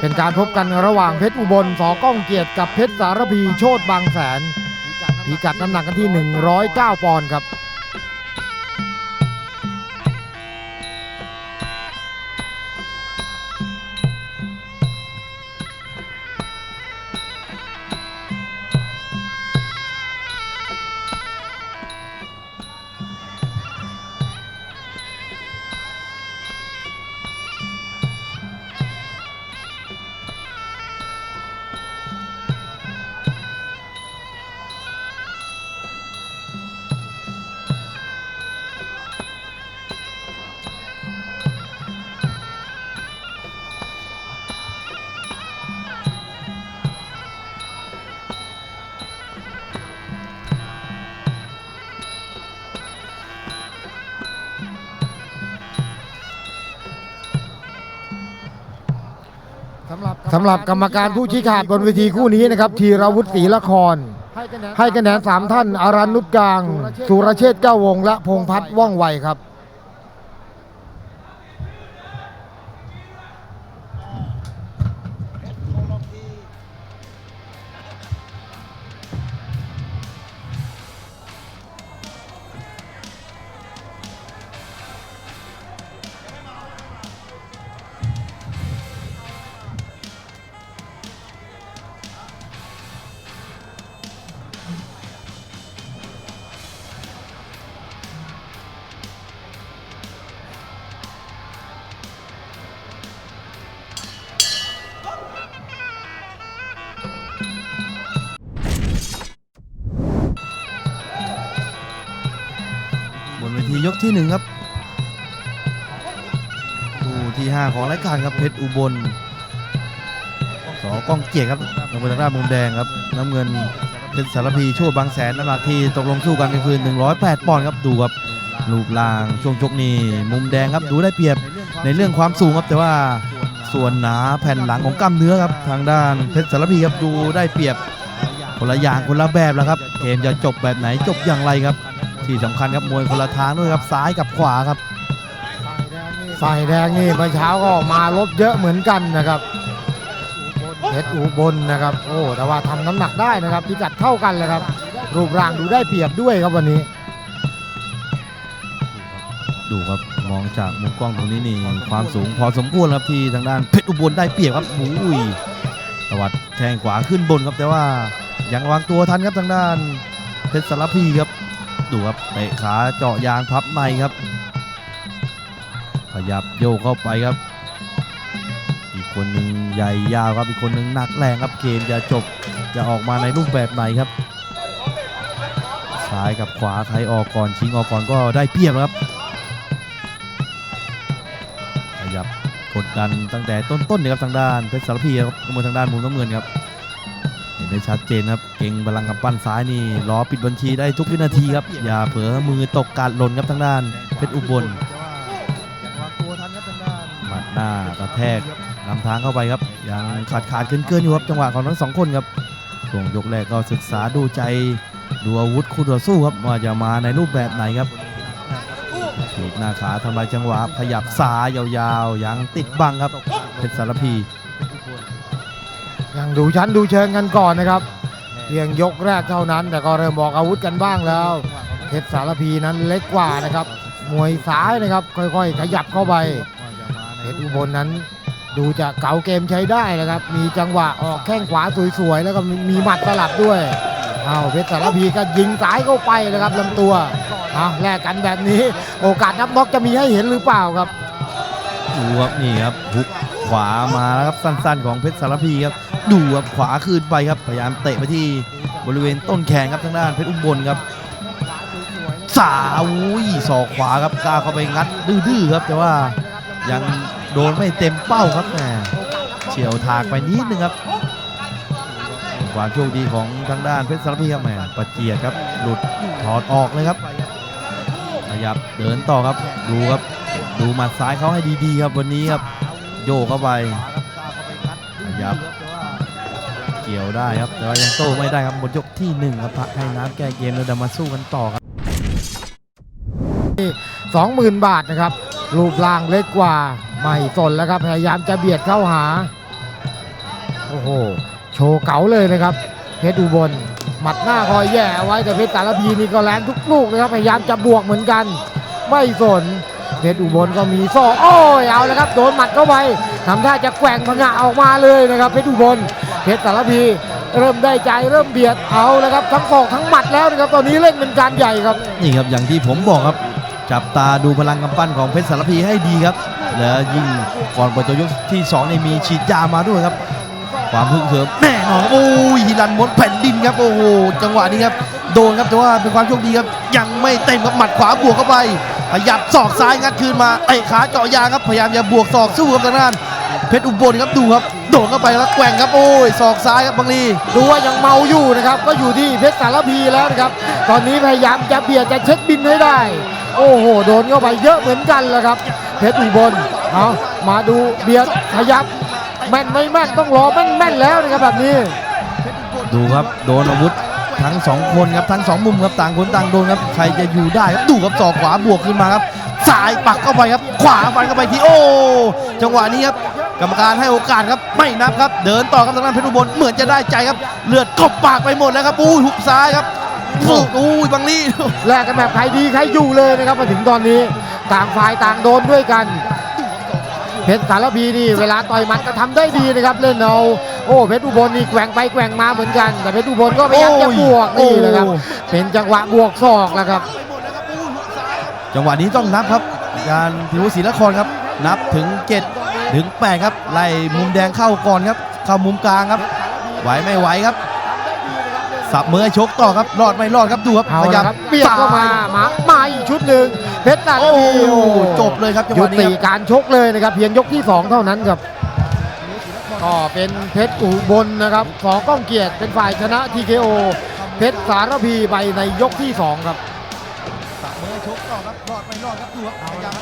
เป็นการพบกันระหว่างเพชรอุบลสก้องเกียรติกับเพชรสารพีโชตบางแสนพิกัดน้ำหนักกันที่ 109 ปอนด์ครับ สำหรับกรรมการผู้ชี้ขาดบนเวทีคู่นี้นะครับธีรวุฒิศรีละคร ให้คะแนนสามท่านอารันนุชกลาง สุรเชษฐ์เก้าวง และพงพัฒน์ว่องไวครับ ทียกที่หนึ่งครับคู่ที่5ของรายการครับเพชรอุบลสอก้องเกียรติครับลงไปทางด้านมุมแดงครับน้ำเงินเป็นสารพีโชดบางแสนน้ำหนักที่ตกลงสู้กันก็คือ 108 ปอนด์ครับดูครับรูปร่างช่วงชกนี่มุมแดงครับดูได้เปรียบในเรื่องความสูงครับแต่ว่าส่วนหนาแผ่นหลังของกล้ามเนื้อครับทางด้านเพชรสารพีครับดูได้เปรียบคนละอย่างคนละแบบแล้วครับเกมจะจบแบบไหนจบอย่างไรครับ ที่สำคัญครับมวยคนละทางด้วยครับซ้ายกับขวาครับ ฝ่ายแดงนี่เมื่อเช้าก็มารถเยอะเหมือนกันนะครับเพชรอุบลนะครับ โอ้แต่ว่าทำน้ำหนักได้นะครับพิกัดเท่ากันเลยครับ รูปร่างดูได้เปรียบด้วยครับวันนี้ ดูครับมองจากมุมกล้องตรงนี้นี่ความสูงพอสมควรครับที่ทางด้านเพชรอุบลได้เปรียบครับอุ้ยตวัดแทงขวาขึ้นบนครับแต่ว่ายังวางตัวทันครับทางด้านเพชรสารพีครับ ดูครับเตะขาเจาะยางพับในครับ ขยับโยกเข้าไปครับ อีกคนหนึ่งใหญ่ยาวครับอีกคนหนึ่งหนักแรงครับเกมจะจบจะออกมาในรูปแบบไหนครับซ้ายกับขวาใครออกก่อนชิงออกก่อนก็ได้เปรียบครับ ขยับกดดันตั้งแต่ต้นๆเนี่ยครับทางด้านเพชรสารพีครับมวยทางด้านมุมน้ำเงินครับ เห็นได้ชัดเจนครับ เก่งบาลังกับปั้นซ้ายนี่รอปิดบัญชีได้ทุกวินาทีครับ อย่าเผลอมือตกการหล่นครับทางด้านเพชรอุบลหมัดหน้ากระแทกนำทางเข้าไปครับยังขาดขาดเกินเกินอยู่ครับจังหวะของทั้งสองคนครับช่วงยกแรกก็ศึกษาดูใจดูอาวุธคู่ต่อสู้ครับว่าจะมาในรูปแบบไหนครับถีบหน้าขาทำลายจังหวะขยับซ้ายยาวๆยังติดบังครับเพชรสารพี ยังดูชั้นดูเชิงกันก่อนนะครับ เพียงยกแรกเท่านั้น แต่ก็เริ่มบอกอาวุธกันบ้างแล้วเพชรสารพีนั้นเล็กกว่านะครับ มวยซ้ายนะครับ ค่อยๆ ขยับเข้าไปเพชรอุบลนั้น ดูจะเก่าเกมใช้ได้นะครับ มีจังหวะออกแข้งขวาสวยๆ แล้วก็มีหมัดสลับด้วยอ้าวเพชรสารพีก็ยิงซ้ายเข้าไปนะครับลำตัวอ้าแลกกันแบบนี้ โอกาสนับน็อกจะมีให้เห็นหรือเปล่าครับดูครับนี่ครับหุก ขวามาแล้วครับสั้นๆของเพชรสารพีครับดูครับขวาคืนไปครับพยายามเตะไปที่บริเวณต้นแขนครับทางด้านเพชรอุบลครับสาอุ้ยศอกขวาครับกล้าเข้าไปงัดดื้อๆครับ แต่ว่ายังโดนไม่เต็มเป้าครับแหมเฉียวถากไปนิดนึงครับความโชคดีของทางด้านเพชรสารพีครับแหมประเจียดครับหลุดถอดออกเลยครับขยับเดินต่อครับดูครับดูหมัดซ้ายเขาให้ดีๆครับวันนี้ครับ โยกเข้าไปขยับเกี่ยวได้ครับแต่ว่ายังโต้ไม่ได้ครับหมดยกที่หนึ่งครับพักให้น้ำแก้เกมแล้วเดี๋ยวมาสู้กันต่อครับ20,000 บาทนะครับ รูปร่างเล็กกว่าไม่สนแล้วครับพยายามจะเบียดเข้าหาโอ้โหโชว์เก๋าเลยนะครับเพชรอุบลหมัดหน้าคอยแย่เอาไว้แต่เพชรสารพีนี่ก็แรงทุกลูกนะครับพยายามจะบวกเหมือนกัน ไม่สน เพชรอุบลก็มีศอกโอ้ยเอาแล้วครับโดนหมัดเข้าไปทำท่าจะแกว่งพงะออกมาเลยนะครับเพชรอุบลเพชรสารพีเริ่มได้ใจเริ่มเบียดเอาแล้วครับทั้งศอกทั้งหมัดแล้วนะครับตอนนี้เล่นเป็นการใหญ่ครับนี่ครับอย่างที่ผมบอกครับ จับตาดูพลังกำปั้นของเพชรสารพีให้ดีครับ แล้วยิ่งก่อนเปิดตัวยกที่2นี่มีฉีดยามาด้วยครับ ความพึกเหิมแน่นอนโอ้ยฮิรันมดแผ่นดินครับโอ้โหจังหวะนี้ครับโดนครับแต่ว่าเป็นความโชคดีครับยังไม่เต็มครับหมัดขวาบวกเข้าไป ขยับศอกซ้ายงัดคืนมาเตะขาเจาะยางครับพยายามจะบวกศอกสู้ครับทางด้านเพชรอุบลครับดูครับโดดเข้าไปแล้วแกว่งครับโอ้ยศอกซ้ายครับบางลีดูว่ายังเมาอยู่นะครับ ก็อยู่ที่เพชรสารพีแล้วนะครับตอนนี้พยายามจะเบียดจะเช็คบินให้ได้ โอ้โหโดนเข้าไปเยอะเหมือนกันแล้วครับ เพชรอุบลเอามาดูเบียดขยับแม่นไม่แม่นต้องรอแม่นแม่นแล้วนะครับแบบนี้ ดูครับโดนอาวุธ ทั้งสองคนครับทั้งสองมุมครับต่างคนต่างโดนครับใครจะอยู่ได้ครับดูครับศอกขวาบวกขึ้นมาครับซ้ายปักเข้าไปครับ ขวาฟันเข้าไปทีโอ้จังหวะนี้ครับกรรมการให้โอกาสครับไม่นับครับ เดินต่อครับทางด้านเพชรอุบลเหมือนจะได้ใจครับ เลือดกบปากไปหมดแล้วครับอุ้ยหุกซ้ายครับปุ๊บอุ้ยบังลี่แลกกันแบบใครดีใครอยู่เลยนะครับมาถึงตอนนี้ต่างฝ่ายต่างโดนด้วยกันเพชรสารพีนี่เวลาต่อยหมัดก็ทำได้ดีนะครับเล่นเอา โอ้เพชรอุบลนี่แกว่งไปแกว่งมาเหมือนกัน แต่เพชรอุบลก็พยายามจะบวกนี่แหละครับ เป็นจังหวะบวกศอกแล้วครับ จังหวะนี้ต้องนับครับ การพิวศรีนครครับ นับถึง7ถึง8ครับ ไล่มุมแดงเข้าก่อนครับ เข้ามุมกลางครับ ไหวไม่ไหวครับสับมือให้ชกต่อครับรอดไม่รอดครับดูครับเอาพยายาละมครับเบียดเข้ามามามาอีกชุดหนึ่งเพชรสารโอ้พีโอ้จบเลยครับจังหยุวะนี้ติครับการชกเลยนะครับเพียงยกที่ 2 เท่านั้นครับ ก็เป็นเพชรอุบลนะครับสองก้องเกียรติเป็นฝ่ายชนะ TKO เพชรสารพีไปในยกที่ 2 ครับ เมือชกต่อครับรอดไม่รอดครับดูครับ